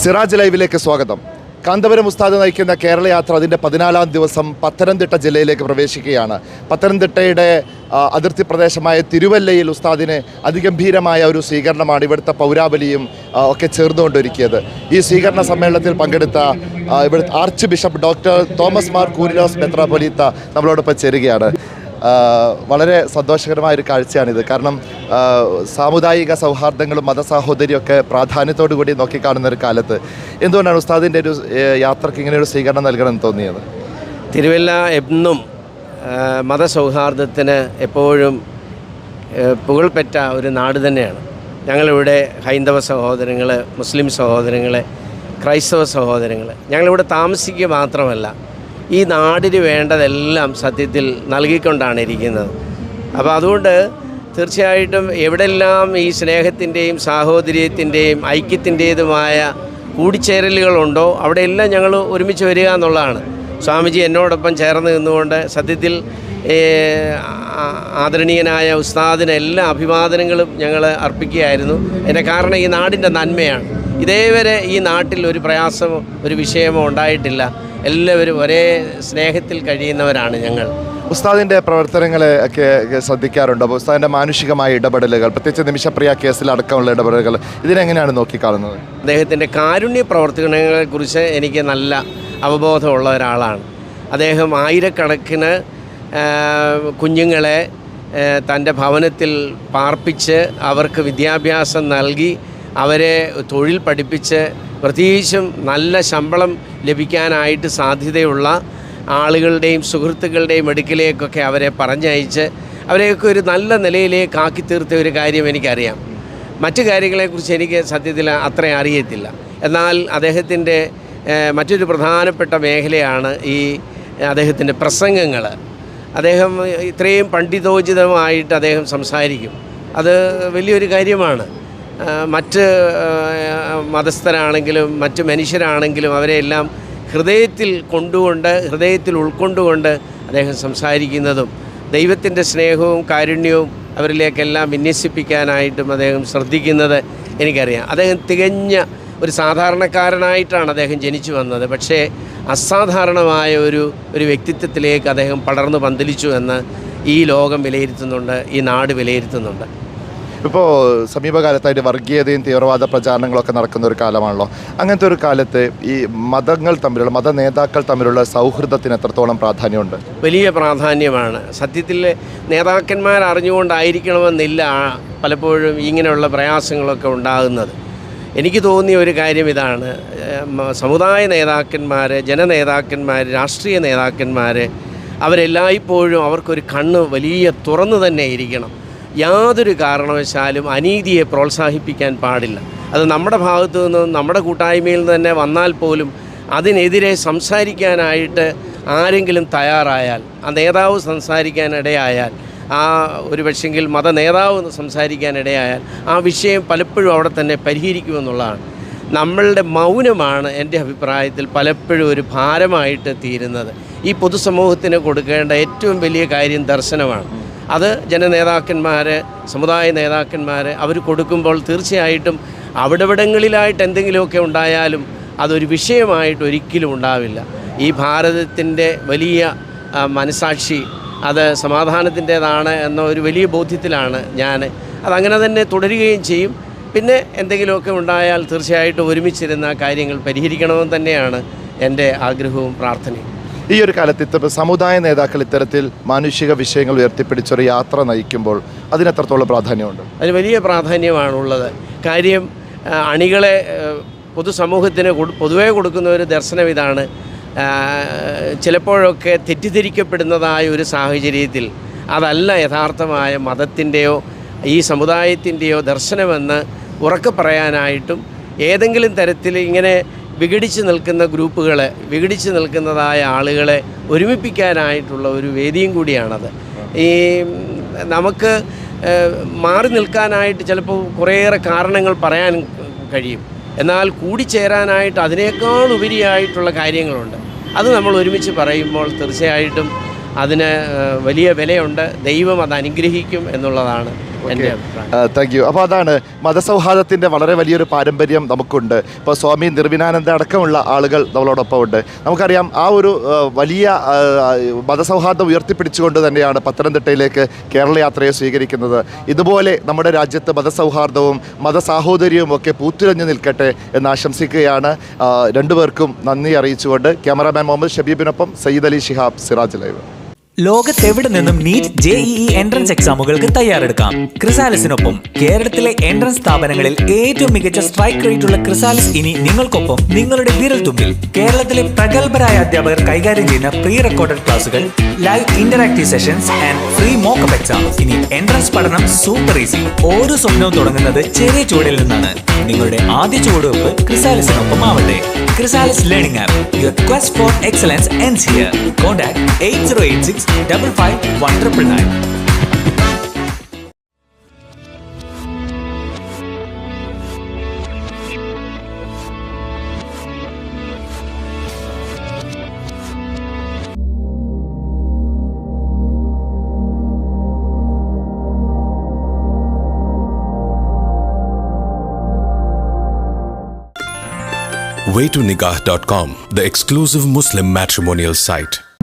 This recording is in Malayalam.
സിറാജ് ലൈവിലേക്ക് സ്വാഗതം. കാന്തപുരം ഉസ്താദ് നയിക്കുന്ന കേരള യാത്ര അതിന്റെ പതിനാലാം ദിവസം പത്തനംതിട്ട ജില്ലയിലേക്ക് പ്രവേശിക്കുകയാണ്. പത്തനംതിട്ടയുടെ അതിർത്തി പ്രദേശമായ തിരുവല്ലയിൽ ഉസ്താദിന് അതിഗംഭീരമായ ഒരു സ്വീകരണമാണ് ഇവിടുത്തെ പൗരാബലിയും ഒക്കെ ചേർന്നുകൊണ്ടൊരുക്കിയത് ഈ സ്വീകരണ സമ്മേളനത്തിൽ പങ്കെടുത്ത ഇവിടുത്തെ archbishop doctor Thomas Mar Koorilos മെത്രാപൊലീത്ത നമ്മളോടൊപ്പം ചേരുകയാണ്. വളരെ സന്തോഷകരമായ ഒരു കാഴ്ചയാണിത്. കാരണം സാമുദായിക സൗഹാർദ്ദങ്ങളും മതസാഹോദര്യമൊക്കെ പ്രാധാന്യത്തോടു കൂടി നോക്കിക്കാണുന്ന ഒരു കാലത്ത്. എന്തുകൊണ്ടാണ് ഉസ്താദിന്റെ ഒരു യാത്രയ്ക്ക് ഇങ്ങനെ ഒരു സ്വീകരണം നൽകണമെന്ന് തോന്നിയത്? തിരുവല്ല എന്നും മതസൗഹാർദ്ദത്തിന് എപ്പോഴും പുകൾപെറ്റ ഒരു നാട് തന്നെയാണ്. ഞങ്ങളിവിടെ ഹൈന്ദവ സഹോദരങ്ങൾ മുസ്ലിം സഹോദരങ്ങൾ ക്രൈസ്തവ സഹോദരങ്ങൾ ഞങ്ങളിവിടെ താമസിക്കുക മാത്രമല്ല ഈ നാടിന് വേണ്ടതെല്ലാം സത്യത്തിൽ നൽകിക്കൊണ്ടാണ് ഇരിക്കുന്നത്. അപ്പോൾ അതുകൊണ്ട് തീർച്ചയായിട്ടും എവിടെല്ലാം ഈ സ്നേഹത്തിന്റെയും സാഹോദര്യത്തിന്റെയും ഐക്യത്തിന്റേതുമായ കൂടിച്ചേരലുകളുണ്ടോ അവിടെയെല്ലാം ഞങ്ങൾ ഒരുമിച്ച് വരിക എന്നുള്ളതാണ്. സ്വാമിജി എന്നോടൊപ്പം ചേർന്ന് നിന്നുകൊണ്ട് സത്യത്തിൽ ആദരണീയനായ ഉസ്താദിന് എല്ലാ അഭിവാദനങ്ങളും ഞങ്ങൾ അർപ്പിക്കുകയായിരുന്നു. എന്റെ കാരണം ഈ നാടിന്റെ നന്മയാണ്. ഇതേവരെ ഈ നാട്ടിൽ ഒരു പ്രയാസമോ ഒരു വിഷയമോ ഉണ്ടായിട്ടില്ല. എല്ലാവരും ഒരേ സ്നേഹത്തിൽ കഴിയുന്നവരാണ് ഞങ്ങൾ. ഉസ്താദിന്റെ പ്രവർത്തനങ്ങളെ ഒക്കെ ശ്രദ്ധിക്കാറുണ്ട്. അപ്പോൾ ഉസ്താദിന്റെ മാനുഷികമായ ഇടപെടലുകൾ പ്രത്യേകിച്ച് നിമിഷപ്രിയ കേസിൽ അടക്കമുള്ള ഇടപെടലുകൾ ഇതിനെങ്ങനെയാണ് നോക്കിക്കാണുന്നത്? അദ്ദേഹത്തിന്റെ കാരുണ്യ പ്രവർത്തനങ്ങളെക്കുറിച്ച് എനിക്ക് നല്ല അവബോധമുള്ള ഒരാളാണ്. അദ്ദേഹം ആയിരക്കണക്കിന് കുഞ്ഞുങ്ങളെ തന്റെ ഭവനത്തിൽ പാർപ്പിച്ച് അവർക്ക് വിദ്യാഭ്യാസം നൽകി അവരെ തൊഴിൽ പഠിപ്പിച്ച് പ്രത്യേകിച്ചും നല്ല ശമ്പളം ലഭിക്കാനായിട്ട് സാധ്യതയുള്ള ആളുകളുടെയും സുഹൃത്തുക്കളുടെയും അടുക്കിലേക്കൊക്കെ അവരെ പറഞ്ഞയച്ച് അവരെയൊക്കെ ഒരു നല്ല നിലയിലേക്ക് ആക്കി തീർത്ത ഒരു കാര്യം എനിക്കറിയാം. മറ്റു കാര്യങ്ങളെക്കുറിച്ച് എനിക്ക് സത്യത്തിൽ അത്ര അറിയത്തില്ല. എന്നാൽ അദ്ദേഹത്തിന്റെ മറ്റൊരു പ്രധാനപ്പെട്ട മേഖലയാണ് ഈ അദ്ദേഹത്തിന്റെ പ്രസംഗങ്ങൾ അദ്ദേഹം ഇത്രയും പണ്ഡിതോചിതമായിട്ട് അദ്ദേഹം സംസാരിക്കും. അത് വലിയൊരു കാര്യമാണ്. മറ്റ് മതസ്ഥരാണെങ്കിലും മറ്റ് മനുഷ്യരാണെങ്കിലും അവരെയെല്ലാം ഹൃദയത്തിൽ കൊണ്ടുകൊണ്ട് ഹൃദയത്തിൽ ഉൾക്കൊണ്ടുകൊണ്ട് അദ്ദേഹം സംസാരിക്കുന്നതും ദൈവത്തിന്റെ സ്നേഹവും കാരുണ്യവും അവരിലേക്കെല്ലാം വിന്യസിപ്പിക്കാനായിട്ടും അദ്ദേഹം ശ്രദ്ധിക്കുന്നത് എനിക്കറിയാം. അദ്ദേഹം തികഞ്ഞ ഒരു സാധാരണക്കാരനായിട്ടാണ് അദ്ദേഹം ജനിച്ചു വന്നത്. പക്ഷേ അസാധാരണമായ ഒരു ഒരു വ്യക്തിത്വത്തിലേക്ക് അദ്ദേഹം പടർന്നു പന്തലിച്ചു എന്ന് ഈ ലോകം വിലയിരുത്തുന്നുണ്ട് ഈ നാട് വിലയിരുത്തുന്നുണ്ട്. ഇപ്പോൾ സമീപകാലത്തായിട്ട് വർഗീയതയും തീവ്രവാദ പ്രചാരണങ്ങളൊക്കെ നടക്കുന്ന ഒരു കാലമാണല്ലോ. അങ്ങനത്തെ ഒരു കാലത്ത് ഈ മതങ്ങൾ തമ്മിലുള്ള മത നേതാക്കൾ തമ്മിലുള്ള സൗഹൃദത്തിന് എത്രത്തോളം പ്രാധാന്യമുണ്ട്? വലിയ പ്രാധാന്യമാണ്. സത്യത്തിൽ നേതാക്കന്മാർ അറിഞ്ഞുകൊണ്ടായിരിക്കണമെന്നില്ല പലപ്പോഴും ഇങ്ങനെയുള്ള പ്രയാസങ്ങളൊക്കെ ഉണ്ടാകുന്നത്. എനിക്ക് തോന്നിയ ഒരു കാര്യം ഇതാണ്. സമുദായ നേതാക്കന്മാർ ജനനേതാക്കന്മാർ രാഷ്ട്രീയ നേതാക്കന്മാർ അവരെല്ലായ്പ്പോഴും അവർക്കൊരു കണ്ണ് വലിയ തുറന്നു തന്നെ ഇരിക്കണം. യാതൊരു കാരണവശാലും അനീതിയെ പ്രോത്സാഹിപ്പിക്കാൻ പാടില്ല. അത് നമ്മുടെ ഭാഗത്തു നിന്നും നമ്മുടെ കൂട്ടായ്മയിൽ നിന്ന് തന്നെ വന്നാൽ പോലും അതിനെതിരെ സംസാരിക്കാനായിട്ട് ആരെങ്കിലും തയ്യാറായാൽ ആ നേതാവ് സംസാരിക്കാനിടയായാൽ ആ ഒരു പക്ഷെങ്കിൽ മത നേതാവ് സംസാരിക്കാനിടയായാൽ ആ വിഷയം പലപ്പോഴും അവിടെ തന്നെ പരിഹരിക്കുമെന്നുള്ളതാണ്. നമ്മളുടെ മൗനമാണ് എന്റെ അഭിപ്രായത്തിൽ പലപ്പോഴും ഒരു ഭാരമായിട്ട് തീരുന്നത്. ഈ പൊതുസമൂഹത്തിന് കൊടുക്കേണ്ട ഏറ്റവും വലിയ കാര്യം ദർശനമാണ്. അത് ജനനേതാക്കന്മാർ സമുദായ നേതാക്കന്മാർ അവർ കൊടുക്കുമ്പോൾ തീർച്ചയായിട്ടും അവിടെവിടങ്ങളിലായിട്ട് എന്തെങ്കിലുമൊക്കെ ഉണ്ടായാലും അതൊരു വിഷയമായിട്ട് ഒരിക്കലും ഉണ്ടാവില്ല. ഈ ഭാരതത്തിന്റെ വലിയ മനസാക്ഷി അത് സമാധാനത്തിന്റേതാണ് എന്ന ഒരു വലിയ ബോധ്യത്തിലാണ് ഞാൻ അതങ്ങനെ തന്നെ തുടരുകയും ചെയ്യും. പിന്നെ എന്തെങ്കിലുമൊക്കെ ഉണ്ടായാൽ തീർച്ചയായിട്ടും ഒരുമിച്ചിരുന്ന കാര്യങ്ങൾ പരിഹരിക്കണമെന്ന് തന്നെയാണ് എന്റെ ആഗ്രഹവും പ്രാർത്ഥനയും. ഈ ഒരു കാലത്ത് ഇത്തരം സമുദായ നേതാക്കൾ ഇത്തരത്തിൽ മാനുഷിക വിഷയങ്ങൾ ഉയർത്തിപ്പിടിച്ചൊരു യാത്ര നയിക്കുമ്പോൾ അതിന് എത്രത്തോളം പ്രാധാന്യമുണ്ട്? അതിന് വലിയ പ്രാധാന്യമാണുള്ളത്. കാര്യം അണികളെ പൊതുസമൂഹത്തിന് പൊതുവേ കൊടുക്കുന്ന ഒരു ദർശനം ഇതാണ്. ചിലപ്പോഴൊക്കെ തെറ്റിദ്ധരിക്കപ്പെടുന്നതായ ഒരു സാഹചര്യത്തിൽ അതല്ല യഥാർത്ഥമായ മതത്തിന്റെയോ ഈ സമുദായത്തിന്റെയോ ദർശനമെന്ന് ഉറക്കെ പറയാനായിട്ടും ഏതെങ്കിലും തരത്തിൽ ഇങ്ങനെ വിഘടിച്ച് നിൽക്കുന്ന ഗ്രൂപ്പുകളെ വിഘടിച്ച് നിൽക്കുന്നതായ ആളുകളെ ഒരുമിപ്പിക്കാനായിട്ടുള്ള ഒരു വേദിയും കൂടിയാണത്. ഈ നമുക്ക് മാറി നിൽക്കാനായിട്ട് ചിലപ്പോൾ കുറേയേറെ കാരണങ്ങൾ പറയാൻ കഴിയും. എന്നാൽ കൂടിച്ചേരാനായിട്ട് അതിനേക്കാൾ ഉപരിയായിട്ടുള്ള കാര്യങ്ങളുണ്ട്. അത് നമ്മൾ ഒരുമിച്ച് പറയുമ്പോൾ തീർച്ചയായിട്ടും അതിന് വലിയ വിലയുണ്ട്. ദൈവം അത് അനുഗ്രഹിക്കും എന്നുള്ളതാണ് എന്റെ താങ്ക് യു അപ്പോൾ അതാണ് മതസൗഹാർദ്ദത്തിന്റെ വളരെ വലിയൊരു പാരമ്പര്യം നമുക്കുണ്ട്. ഇപ്പോൾ സ്വാമി നിർവിനാനന്ദ അടക്കമുള്ള ആളുകൾ നമ്മളോടൊപ്പം ഉണ്ട്. നമുക്കറിയാം ആ ഒരു വലിയ മതസൗഹാർദ്ദം ഉയർത്തിപ്പിടിച്ചുകൊണ്ട് തന്നെയാണ് പത്തനംതിട്ടയിലേക്ക് കേരള യാത്രയെ സ്വീകരിക്കുന്നത്. ഇതുപോലെ നമ്മുടെ രാജ്യത്ത് മതസൗഹാർദ്ദവും മതസാഹോദര്യവും ഒക്കെ പൂത്തുലഞ്ഞു നിൽക്കട്ടെ എന്ന് ആശംസിക്കുകയാണ്. രണ്ടുപേർക്കും നന്ദി അറിയിച്ചുകൊണ്ട് ക്യാമറാമാൻ മുഹമ്മദ് ഷബീബിനൊപ്പം സയ്യിദ് അലി ഷിഹാബ് സിറാജ് ലൈവ്. ലോകത്തെവിടെ നിന്നും നീറ്റ് ജെ ഇ എൻട്രൻസ് എക്സാമുകൾക്ക് തയ്യാറെടുക്കാം. ക്രിസാലിസിനൊപ്പം കേരളത്തിലെ എൻട്രൻസ് സ്ഥാപനങ്ങളിൽ ഏറ്റവും മികച്ച സ്ട്രൈക്ക് റേറ്റ് ഉള്ള ക്രിസാലിസ് ഇനി നിങ്ങൾക്കൊപ്പം നിങ്ങളുടെ വിരൽത്തുമ്പിൽ കേരളത്തിലെ പ്രഗത്ഭരായ അധ്യാപകർ കൈകാര്യം ചെയ്യുന്ന പ്രീ റെക്കോർഡഡ് ക്ലാസുകൾ live interactive sessions and free mockup exam ഇനി എൻട്രൻസ് പഠനം സൂപ്പർ ഈസി ഓരോ സ്വപ്നവും തുടങ്ങുന്നത് ചെറിയ ചുവടിൽ നിന്നാണ്. നിങ്ങളുടെ ആദ്യ ചുവടുവെപ്പ് ക്രിസാലിസിനൊപ്പം ആവട്ടെ. Chrysalis learning app your quest for excellence ends here contact eight zero eight six Double five one triple nine. Five the exclusive Muslim matrimonial site.